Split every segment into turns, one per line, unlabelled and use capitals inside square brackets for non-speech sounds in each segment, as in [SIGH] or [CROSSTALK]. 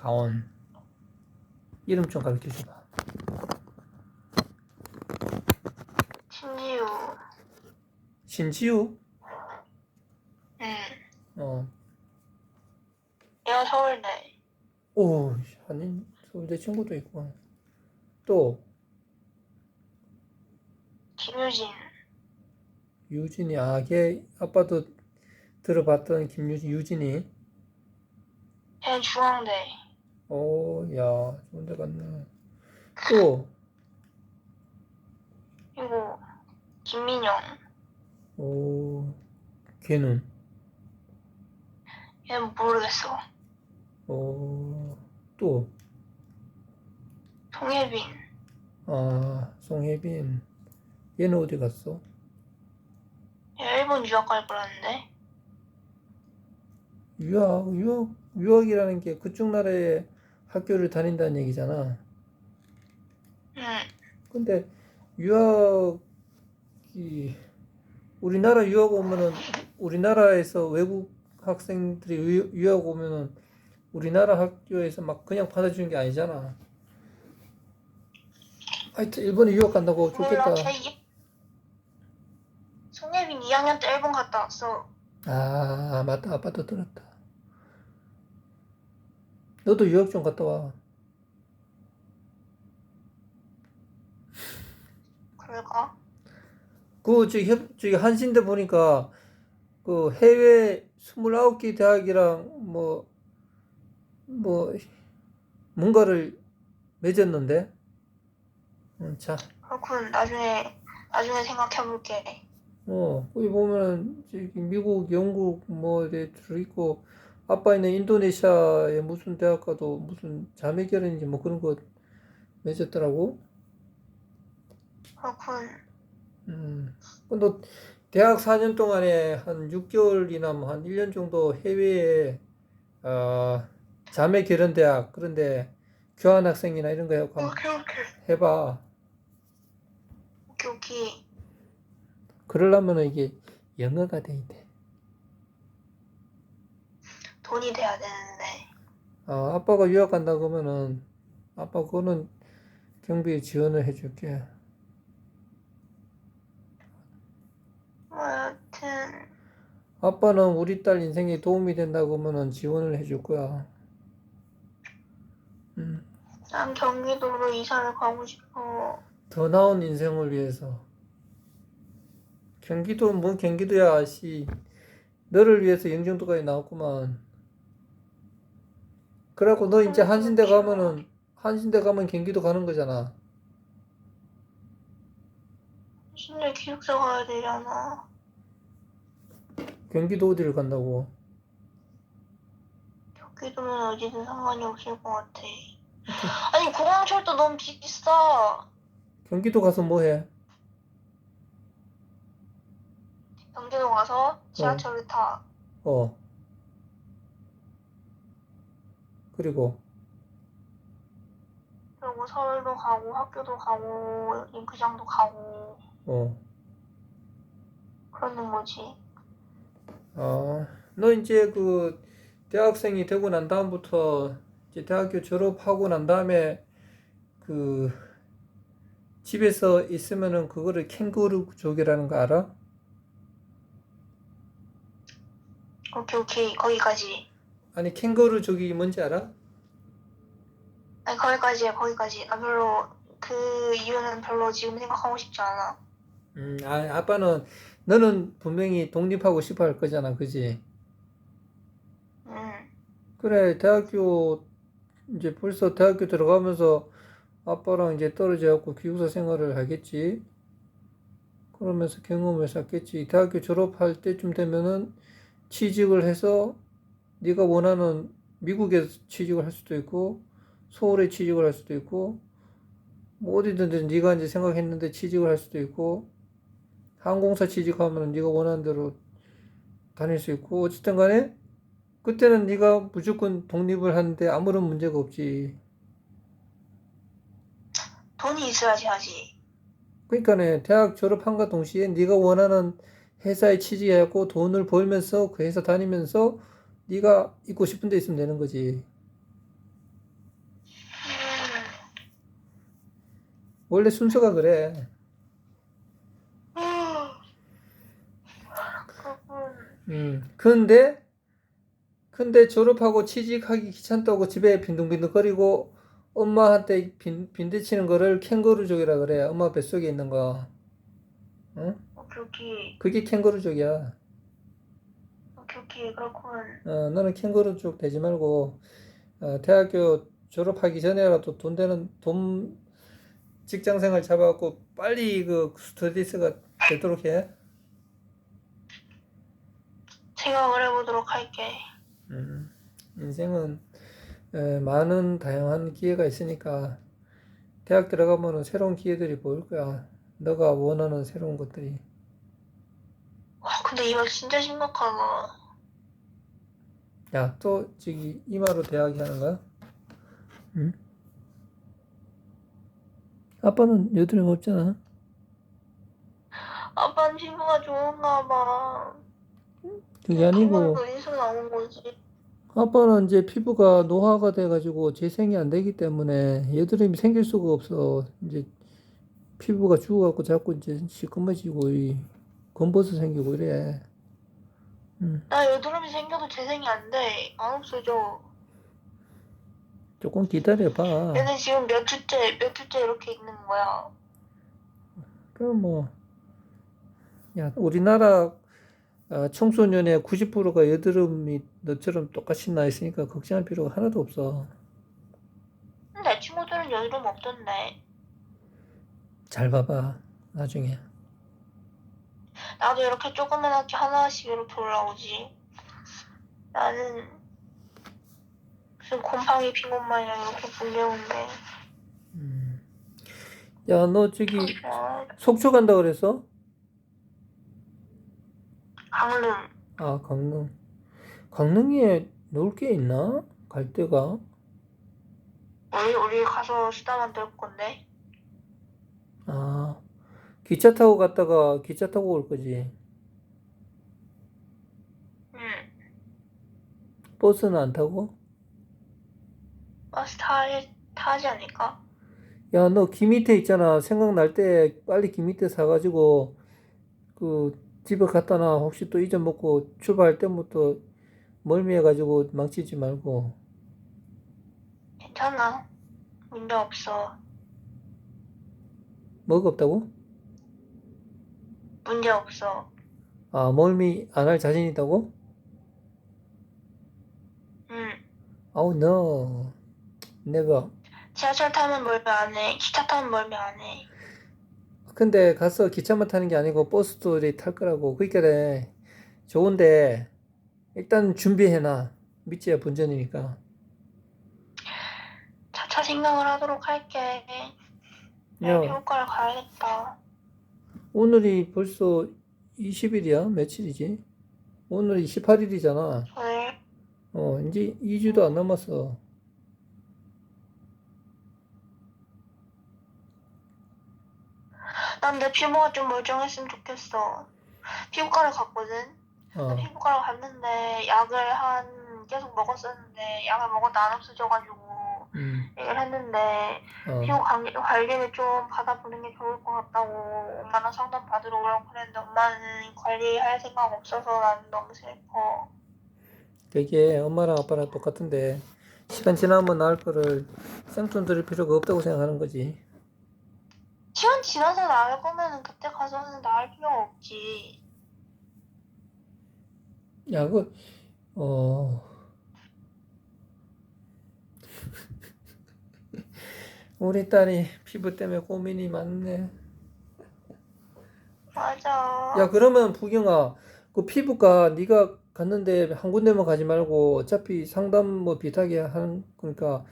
가온. 이름 좀 가르쳐 줘봐.
신지우.
신지우?
응.
어.
얘가 서울대.
오, 아니, 서울대 친구도 있고. 또,
김유진.
유진이, 아, 걔, 아빠도 들어봤던 김유진, 유진이.
걔는 중앙대.
오, 야, 좋은 데 갔네. 또,
그리고 김민영.
오, 걔는,
얘는 모르겠어.
오, 또,
송혜빈.
아, 송혜빈. 얘는 어디 갔어?
얘 일본 유학 갈 거라는데.
유학, 유학, 유학이라는 게 그쪽 나라에 학교를 다닌다는 얘기잖아.
응.
근데 유학이 우리나라 유학 오면은 우리나라에서 외국 학생들이 유- 유학 오면은 우리나라 학교에서 막 그냥 받아주는 게 아니잖아. 하여튼 일본에 유학 간다고 좋겠다.
송혜빈 2학년 때 일본 갔다 왔어.
아 맞다 아빠도 들었다. 너도 유학 좀 갔다 와.
그럴까?
그 저기 협 저기 한신대 보니까 그 해외 29개 대학이랑 뭐뭐 뭔가를 맺었는데. 음, 자,
그렇군. 나중에 나중에 생각해 볼게.
어, 거기 보면은 저기 미국, 영국 뭐 이렇게 들어 있고 아빠는 인도네시아의 무슨 대학 가도 무슨 자매 결혼인지 뭐 그런 거 맺었더라고.
그렇군.
음, 너 대학 4년 동안에 한 6개월이나 뭐 한 1년 정도 해외에 어, 자매 결혼 대학 그런데 교환 학생이나 이런 거 해고 한번
오케이 오케이.
해봐.
오케이 오케이.
그러려면은 이게 영어가 돼야 돼.
돈이 돼야 되는데.
어, 아빠가 유학 간다 그러면은 아빠 그거는 경비 지원을 해줄게.
뭐 여튼
아빠는 우리 딸 인생에 도움이 된다 그러면은 지원을 해줄 거야. 음.
난 경기도로 이사를 가고 싶어.
더 나은 인생을 위해서. 경기도, 뭐 경기도야, 씨. 너를 위해서 영종도까지 나왔구만. 그래갖고 너 이제 한신대 가면은, 한신대 가면 경기도 가는 거잖아.
신내 기숙사 가야 되잖아.
경기도 어디를 간다고?
경기도면 어디든 상관이 없을 것 같아. 아니 공항철도 너무 비싸.
경기도 가서 뭐 해?
경기도 가서 지하철을 타.
어. 그리고,
그리고 서울도 가고 학교도 가고 인크장도 가고
어.
그러는 거지.
아, 너 이제 그 대학생이 되고 난 다음부터 이제 대학교 졸업하고 난 다음에 그 집에서 있으면은 그거를 캥거루족이라는 거 알아?
오케이 오케이 거기까지.
아니 캥거루족이 뭔지 알아?
아니 거기까지야 거기까지. 나 별로 그 이유는 별로 지금 생각하고 싶지 않아.
음, 아, 아빠는 너는 분명히 독립하고 싶어 할 거잖아, 그지?
응.
그래, 대학교 이제 벌써 대학교 들어가면서 아빠랑 이제 떨어져 갖고 기숙사 생활을 하겠지. 그러면서 경험을 쌓겠지. 대학교 졸업할 때쯤 되면은 취직을 해서 네가 원하는 미국에서 취직을 할 수도 있고 서울에 취직을 할 수도 있고 뭐 어디든지 네가 이제 생각했는데 취직을 할 수도 있고 항공사 취직하면 네가 원하는 대로 다닐 수 있고 어쨌든 간에 그때는 네가 무조건 독립을 하는데 아무런 문제가 없지.
돈이 있어야지 하지.
그러니까네 대학 졸업한과 동시에 네가 원하는 회사에 취직해갖고 돈을 벌면서 그 회사 다니면서 네가 있고 싶은 데 있으면 되는 거지. 원래 순서가 그래. 음. 근데 근데 졸업하고 취직하기 귀찮다고 집에 빈둥빈둥거리고 엄마한테 빈, 빈대치는 거를 캥거루족이라 그래. 엄마 뱃속에 있는 거. 응?
어, 그게
그게 캥거루족이야.
오케이 오케이 그렇군.
어, 너는 캥거루족 되지 말고 어, 대학교 졸업하기 전에라도 돈 되는 돈 직장 생활 잡아갖고 빨리 그 스튜디스가 되도록 해.
생각을 해보도록 할게.
음, 인생은 에, 많은 다양한 기회가 있으니까 대학 들어가면은 새로운 기회들이 보일 거야. 너가 원하는 새로운 것들이.
와 근데 이말 진짜 심각하다.
야, 또 저기 이마로 대학이 하는 거야? 응? 아빠는 여드름 없잖아.
아빠는 피부가 좋은가 봐.
그게 아니고
나온 거지.
아빠는 이제 피부가 노화가 돼가지고 재생이 안 되기 때문에 여드름이 생길 수가 없어. 이제 피부가 죽어갖고 자꾸 이제 시커머지고 이 검버섯 생기고 이래. 음,
나 여드름이 생겨도 재생이 안 돼. 안 없어져.
조금 기다려봐.
얘는 지금 몇 주째, 몇 주째 이렇게 있는 거야.
그럼 뭐, 야, 우리나라 아, 청소년의 90%가 여드름이 너처럼 똑같이 나 있으니까 걱정할 필요가 하나도 없어.
내 친구들은 여드름 없던데.
잘 봐봐, 나중에.
나도 이렇게 조그만하게 하나씩 이렇게 올라오지. 나는 무슨 곰팡이 핀것 마냥 이렇게 불려온데.
음. 야, 너 저기
아,
속초 간다 그랬어?
강릉.
아, 강릉. 강릉에 놀 게 있나? 갈 데가?
우리, 우리 가서 수다 만들 건데.
아, 기차 타고 갔다가 기차 타고 올 거지.
응.
버스는 안 타고?
버스 타, 타지 않을까?
야, 너 김이태 있잖아. 생각날 때 빨리 김이태 사가지고 그 집에 갖다 놔. 혹시 또 잊어먹고 출발할 때부터 멀미해가지고 망치지 말고.
괜찮아. 문제 없어.
뭐가 없다고?
문제 없어.
아, 멀미 안 할 자신 있다고?
응.
아우, 너. 내가.
지하철 타면 멀미 안 해. 기차 타면 멀미 안 해.
근데 가서 기차만 타는 게 아니고 버스도 탈 거라고. 그러니까 그래. 좋은데 일단 준비해놔. 믿지야 본전이니까.
차차 생각을 하도록 할게. 내일
야,
피부과를 가야겠다.
오늘이 벌써 20일이야? 며칠이지? 오늘이 18일이잖아.
오늘
어, 이제 2주도 안 남았어.
난 내 피부가 좀 멀쩡했으면 좋겠어. 피부과를 갔거든.
어,
피부과를 갔는데 약을 한 계속 먹었었는데 약을 먹어도 안 없어져가지고
음,
얘기를 했는데
어,
피부 관리, 관리를 좀 받아보는 게 좋을 것 같다고 엄마랑 상담 받으러 오라고 그랬는데 엄마는 관리할 생각 없어서 나는 너무 슬퍼.
되게 엄마랑 아빠랑 똑같은데 시간 지나면 나을 거를 생돈 들일 필요가 없다고 생각하는 거지.
시간 지나서 나을 거면은 그때 가서는 나을 필요가 없지.
야, 그, 어, 우리 딸이 피부 때문에 고민이 많네.
맞아.
야, 그러면 부경아, 그 피부과 네가 갔는데 한 군데만 가지 말고 어차피 상담 뭐 비슷하게 하는 거니까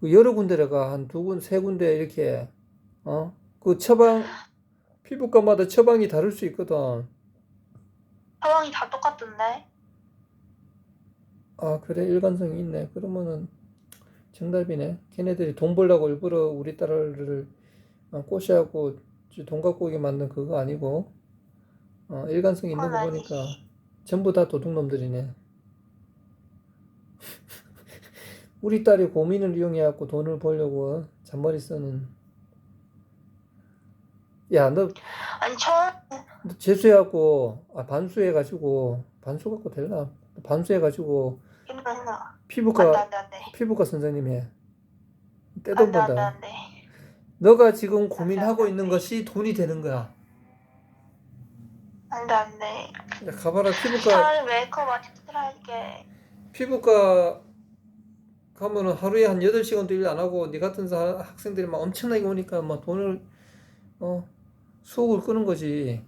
그 여러 군데를 가. 한 두 군, 세 군데 이렇게, 어? 그 처방, 피부과마다 처방이 다를 수 있거든.
상황이 다 똑같던데.
아, 그래, 일관성이 있네. 그러면은 정답이네. 걔네들이 돈 벌려고 일부러 우리 딸을 어, 꼬시하고 돈 갖고 오게 만든 그거 아니고, 어, 일관성 있는 거
그건
보니까. 전부 다 도둑놈들이네. [LAUGHS] 우리 딸이 고민을 이용해갖고 돈을 벌려고 잔머리 쓰는, 야, 너,
아니
너 재수해갖고, 아, 반수해가지고, 반수 갖고 될나? 반수해가지고,
힘들어 힘들어. 안돼
피부과,
안돼 안돼.
피부과 선생님이 해. 떼돈
안돼. 안돼.
너가 지금 고민하고 있는 것이 돈이 되는 거야.
안돼 안돼.
야, 가봐라, 피부과,
차라리 메이크업 아티스트를 할게.
피부과 가면은 하루에 한 8시간도 일 안 하고, 네 같은 사- 학생들이 막 엄청나게 오니까 막 돈을, 어, 수억을 끄는 거지.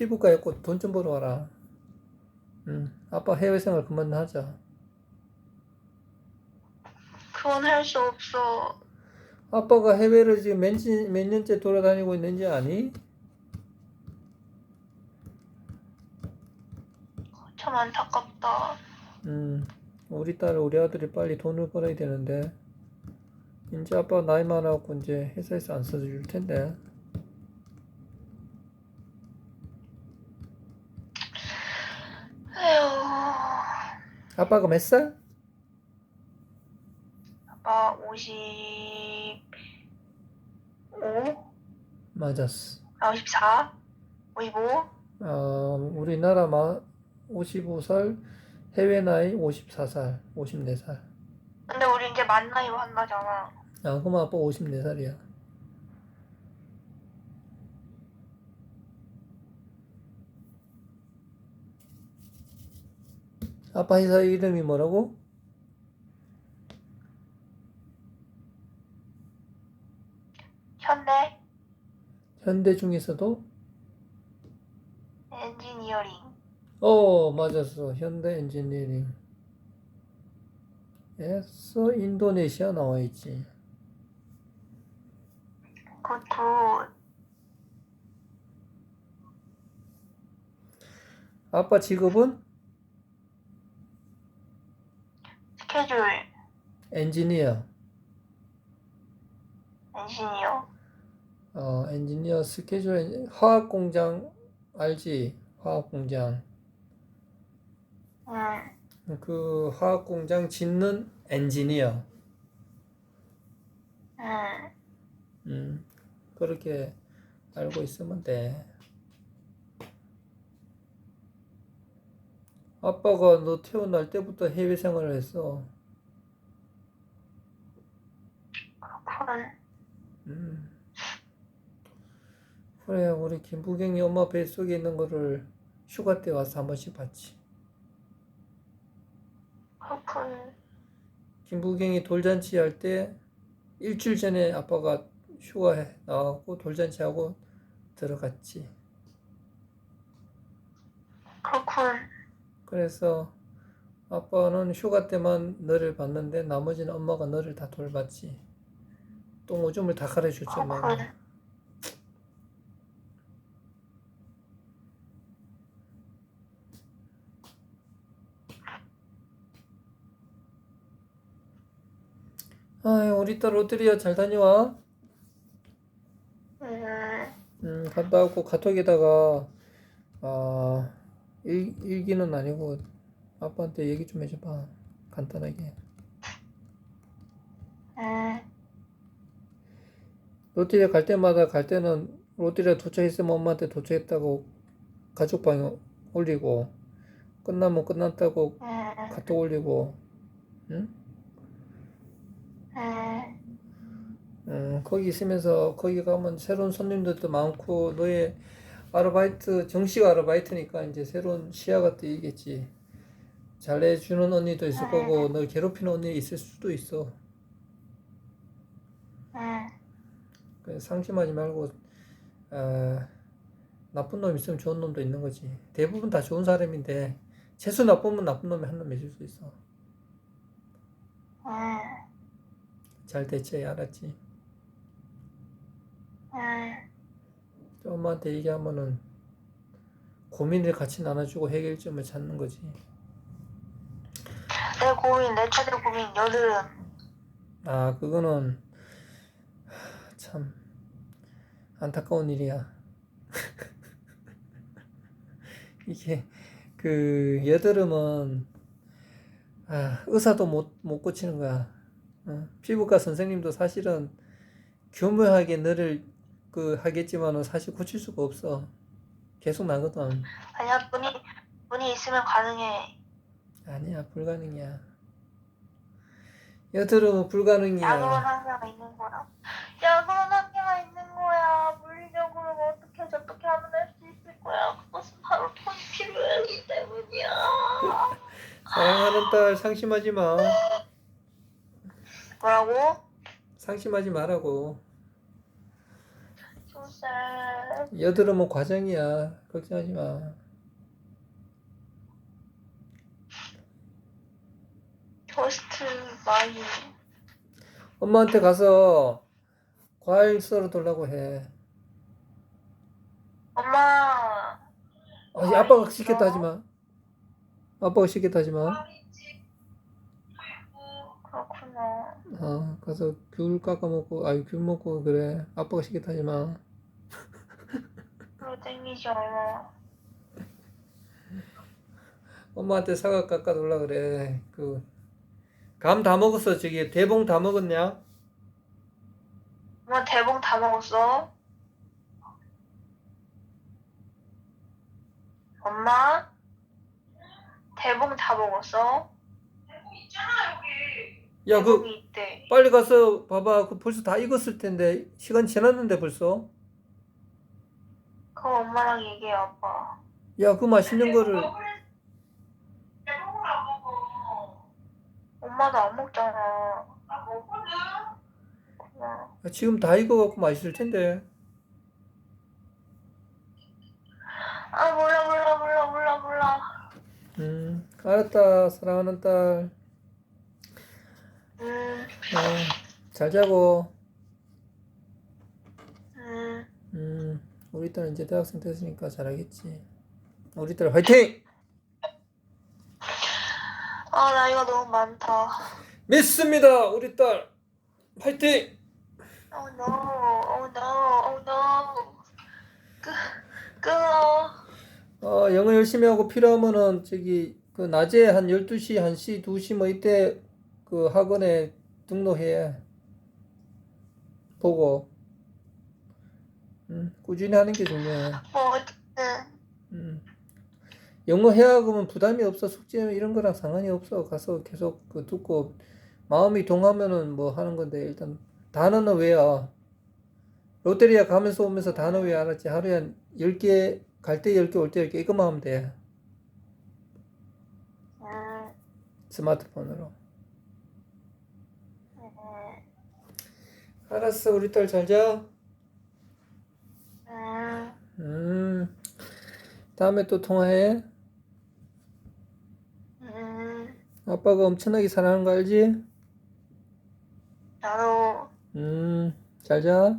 피부과에 꼭 돈 좀 벌어 와라. 응, 아빠 해외 생활 그만 하자.
그건 할 수 없어.
아빠가 해외를 지금 몇, 년- 몇 년째 돌아다니고 있는지 아니?
참 안타깝다.
음, 우리 딸, 우리 아들이 빨리 돈을 벌어야 되는데, 이제 아빠 나이 많아갖고 이제 회사에서 안 써줄 텐데.
에휴.
아빠가 몇 살?
아빠 55?
맞았어.
아 54? 55?
어, 우리나라 마, 55살, 해외 나이 54살, 54살.
근데 우리 이제 만 나이로 한다잖아.
아, 그럼 아빠 54살이야. 아빠 회사 이름이 뭐라고?
현대
현대 중에서도?
엔지니어링.
어, 맞았어. 현대 엔지니어링. 에서 인도네시아 나와 있지.
굿굿.
아빠 직업은
스케줄
엔지니어.
엔지니어.
어, 엔지니어 스케줄 엔- 화학 공장 알지? 화학 공장.
응.
그 화학 공장 짓는 엔지니어.
응.
음, 그렇게 알고 있으면 돼. 아빠가 너 태어날 때부터 해외 생활을 했어.
그렇군.
음. 그래, 우리 김부경이 엄마 뱃속에 있는 거를 휴가 때 와서 한 번씩 봤지.
그렇군.
김부경이 돌잔치 할 때 일주일 전에 아빠가 휴가에 나가고 돌잔치 하고 들어갔지.
그렇군.
그래서 아빠는 휴가 때만 너를 봤는데 나머지는 엄마가 너를 다 돌봤지. 똥 오줌을 다 엄마가.
그렇군.
아이, 우리 딸 롯데리아 잘 다녀와.
음.
음, 갔다 왔고 카톡에다가 아, 일, 일기는 아니고 아빠한테 얘기 좀 해줘봐. 간단하게.
음.
롯데리아 갈 때마다 갈 때는 롯데리아 도착했으면 엄마한테 도착했다고 가족방에 올리고 끝나면 끝났다고
음.
카톡 올리고 응?
음.
음, 거기 있으면서 거기 가면 새로운 손님들도 많고 너의 아르바이트 정식 아르바이트니까 이제 새로운 시야가 뜨이겠지. 잘해주는 언니도 있을 거고 널 괴롭히는 언니 있을 수도 있어.
음.
그 상심하지 말고 아, 나쁜 놈 있으면 좋은 놈도 있는 거지. 대부분 다 좋은 사람인데 재수 나쁘면 나쁜 놈이 한놈 있을 수 있어.
음.
잘 대처해 알았지.
음.
엄마한테 얘기하면은 고민을 같이 나눠주고 해결점을 찾는 거지.
내 고민, 내 최대 고민, 여드름.
아, 그거는 하, 참 안타까운 일이야. [LAUGHS] 이게 그 여드름은 아, 의사도 못, 못 고치는 거야. 어, 피부과 선생님도 사실은 교묘하게 너를 그 하겠지만은 사실 고칠 수가 없어. 계속 나거든.
아니야 돈이 돈이 있으면 가능해.
아니야, 불가능이야. 여드름은 불가능이야.
약으로는 한계가 있는 거야. 약으로는 한계가 있는 거야. 물리적으로 뭐 어떻게 어떻게 하면 할 수 있을 거야. 그것은 바로 돈이 필요하기 때문이야.
사랑하는 딸 상심하지 마.
뭐라고?
상심하지 말라고.
소살.
여드름은 과정이야. 걱정하지 마.
저스트 마이.
엄마한테 가서 과일 썰어 달라고 해.
엄마.
아니, 아빠가 시켰다 하지 마. 아빠가 시켰다 하지 마.
그렇구나.
어, 가서 귤 깎아 먹고, 아유, 귤 먹고 그래. 아빠가 시켰다 하지 마.
않아.
엄마한테 사과 깎아 달라 그래. 그, 감 다 먹었어. 저기, 대봉 다 먹었냐?
엄마 대봉 다 먹었어? 엄마? 대봉 다 먹었어?
야, 그,
대봉이 있대.
빨리 가서 봐봐. 그 벌써 다 익었을 텐데. 시간 지났는데 벌써.
그거 엄마랑 얘기해 아빠.
야, 그 맛있는 거를.
대부분 안 먹어.
엄마도 안 먹잖아.
나 먹거든.
야, 지금 다 익어갖고 맛있을 텐데.
아 몰라 몰라 몰라 몰라 몰라.
음, 알았다. 사랑하는 딸.
음,
어, 잘 자고.
음.
음, 우리 딸 이제 대학생 됐으니까 잘하겠지. 우리 딸 화이팅!
아 나이가 너무 많다.
믿습니다. 우리 딸 화이팅!
Oh no, oh no, oh no. 끄, 끊어.
어, 영어 열심히 하고 필요하면은 저기 그 낮에 한 12시, 1시, 2시 뭐 이때 그 학원에 등록해. 보고. 음, 꾸준히 하는 게 중요해.
뭐 어쨌든
음. 영어 해야 그러면 부담이 없어. 숙제 이런 거랑 상관이 없어. 가서 계속 그 듣고 마음이 동하면은 뭐 하는 건데 일단 단어는 외워. 롯데리아 가면서 오면서 단어 외워 알았지? 하루에 한 10개, 갈 때 10개, 올 때 10개 이것만 하면 돼.
음,
스마트폰으로.
음,
알았어. 우리 딸 잘 자.
음.
음. 다음에 또 통화해. 아빠가 엄청나게 사랑하는 거 알지?
나도
음, 잘 자.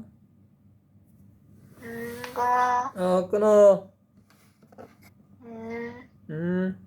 음 고마워
어, 끊어. 음 음.